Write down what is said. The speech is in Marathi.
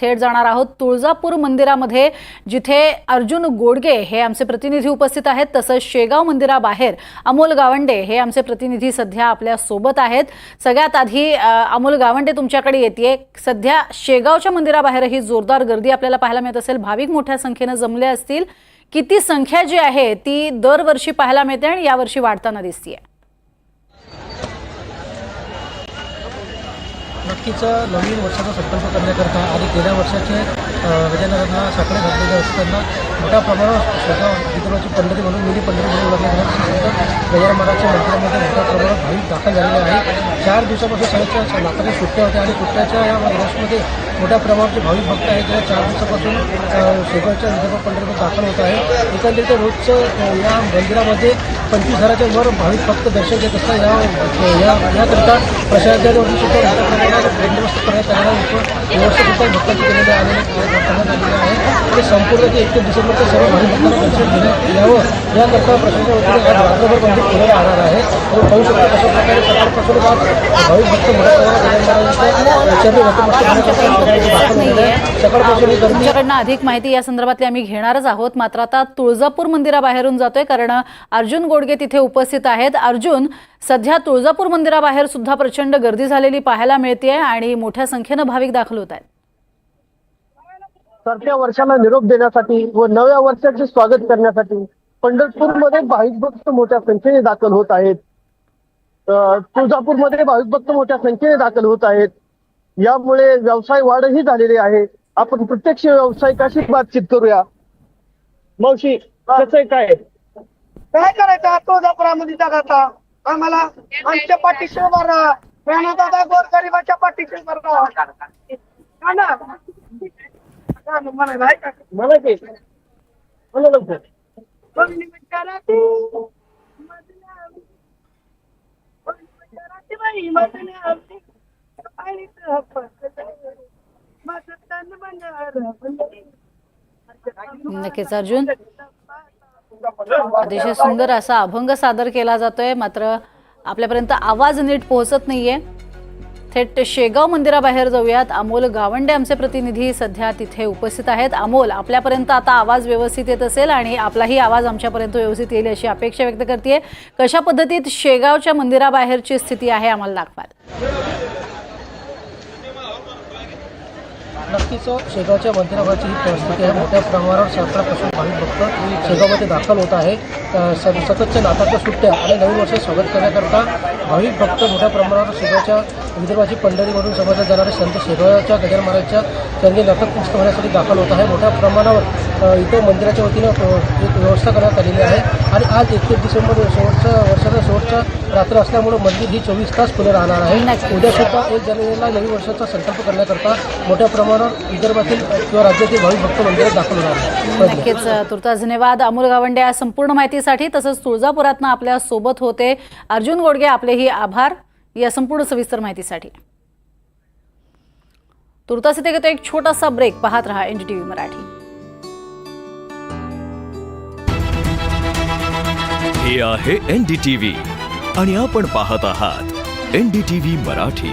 थेट जाणार आहोत तुळजापूर मंदिरामध्ये जिथे अर्जुन गोडगे हे आमचे प्रतिनिधी उपस्थित आहेत. तसंच शेगाव मंदिराबाहेर अमोल गावंडे हे आमचे प्रतिनिधी सध्या आपल्यासोबत आहेत. सगळ्यात आधी अमोल गावंडे तुमच्याकडे येते सध्या शेगावच्या मंदिराबाहेरही जोरदार गर्दी आपल्याला पाहायला मिळत असेल. भाविक मोठ्या संख्येनं जमले असतील. किती संख्या जी आहे ती दरवर्षी पाहायला मिळते आणि यावर्षी वाढताना दिसतीये. नक्कीच नवीन वर्षाचा संकल्प करण्याकरता आणि गेल्या वर्षाचे अ, गजाननांना साकडे घातलेले असताना मोठ्या प्रमाणावर स्वतः विदर्भाची पंढरी म्हणून मिनी पंढरी म्हणून ओळखल्या जाणाऱ्या गजानन महाराजच्या मंदिरामध्ये मोठ्या प्रमाणात भाविक दाखल झालेले आहे चार दिवसापासून शाळेच्या नाताच्या सुट्ट्या होत्या आणि सुट्ट्याच्या या रशमध्ये मोठ्या प्रमाणात भाविक भक्त आहेत. जे चार दिवसापासून शेगावच्या विदर्भ पंढरपूर दाखल होत आहे. एकंदरीत रोजचं या मंदिरामध्ये पंचवीस हजाराच्या वर भाविक भक्त दर्शन घेत असतात. या या याकरिता प्रशासनावरती सुद्धा मोठ्या प्रमाणात बंदोबस्त करण्यात आलेला आहे. व्यवस्थित सुद्धा भक्तांची केलेले आलेले करण्यात आहे आणि संपूर्ण ते एकतीस डिसेंबरचं सर्व भाविक भक्तांना दर्शन घेण्यात यावं. याकरता प्रशासनावरती आज रात्रभर बंदी केलं राहणार आहे. आणि पाहू शकता कशा प्रकारे सकाळपासून आज भाविक भक्त. सकाळपासून तुमच्याकडनं अधिक माहिती या संदर्भातली आम्ही घेणारच आहोत. मात्र आता तुळजापूर मंदिराबाहेरून जातोय कारण अर्जुन गोडगे तिथे उपस्थित आहेत. अर्जुन सध्या तुळजापूर मंदिराबाहेर सुद्धा प्रचंड गर्दी झालेली पाहायला मिळते आणि मोठ्या संख्येनं भाविक दाखल होत आहेत. सरत्या वर्षाला निरोप देण्यासाठी व नव्या वर्षाचे स्वागत करण्यासाठी पंढरपूरमध्ये भाविक भक्त मोठ्या संख्येने दाखल होत आहेत. तुळजापूरमध्ये भाविक भक्त मोठ्या संख्येने दाखल होत आहेत. यामुळे व्यवसाय वाढही झालेली आहे. आपण प्रत्यक्ष व्यावसायिकाशी बातचीत करूया. मावशी कसं काय? काय करायचं? तुळजापुरामध्ये जगाचा आम्हाला आमच्या पाठीशी उभा राहा. गोरगरीबाच्या पाठीशी उभा राहा. मला ते मला लवकर नक्कीच अर्जुन. अतिशय सुंदर असा अभंग सादर केला जातोय मात्र आपल्यापर्यंत आवाज नीट पोहोचत नाहीये. थेट शेगाव मंदिराबाहेर जाऊयात. अमोल गावंडे आमचे प्रतिनिधी सध्या तिथे उपस्थित आहेत. अमोल आपल्यापर्यंत आता आवाज व्यवस्थित येत असेल आणि आपलाही आवाज आमच्यापर्यंत व्यवस्थित येईल अशी अपेक्षा व्यक्त करते कशा पद्धतीत शेगावच्या मंदिराबाहेरची स्थिती आहे आम्हाला दाखवाल. नक्कीच हो, शेगावच्या मंदिरावरची ही परिस्थिती आहे. मोठ्या प्रमाणावर सरकारपासून भाविक भक्त शेगावमध्ये दाखल होत आहे. सततच्या नाताच्या सुट्ट्या आणि नवीन वर्ष स्वागत करण्याकरता भाविक भक्त मोठ्या प्रमाणावर शेगावच्या विदर्भाची पंढरी म्हणून समजल्या जाणारे संत शेगावच्या गजानन महाराजच्या चरणी नतमस्तक होण्यासाठी दाखल होत आहे. मोठ्या प्रमाणावर इथं मंदिराच्या वतीनं एक व्यवस्था करण्यात आलेली आहे. आणि आज एकतीस डिसेंबर शेवटच्या वर्षाचा शेवटचा रात्र असल्यामुळे मंदिर ही चोवीस तास खुले राहणार आहे. नक्की. उद्या सुद्धा एक जानेवारीला नवीन वर्षाचा संकल्प करण्याकरता मोठ्या प्रमाणावर विदर्भातील किंवा राज्यातील भाविक भक्त मंदिरात दाखल होणार नक्कीच तुर्तास धन्यवाद. अमोल गावंडे या संपूर्ण माहितीसाठी तसंच तुळजापुरातनं आपल्यासोबत होते अर्जुन गोडगे आपलेही आभार या संपूर्ण सविस्तर माहितीसाठी. तुर्तास इथे घेतो एक छोटासा ब्रेक पाहत रहा एनडीटीव्ही मराठी. हे आहे एनडीटीव्ही आणि आपण पाहत आहात एनडीटीव्ही मराठी.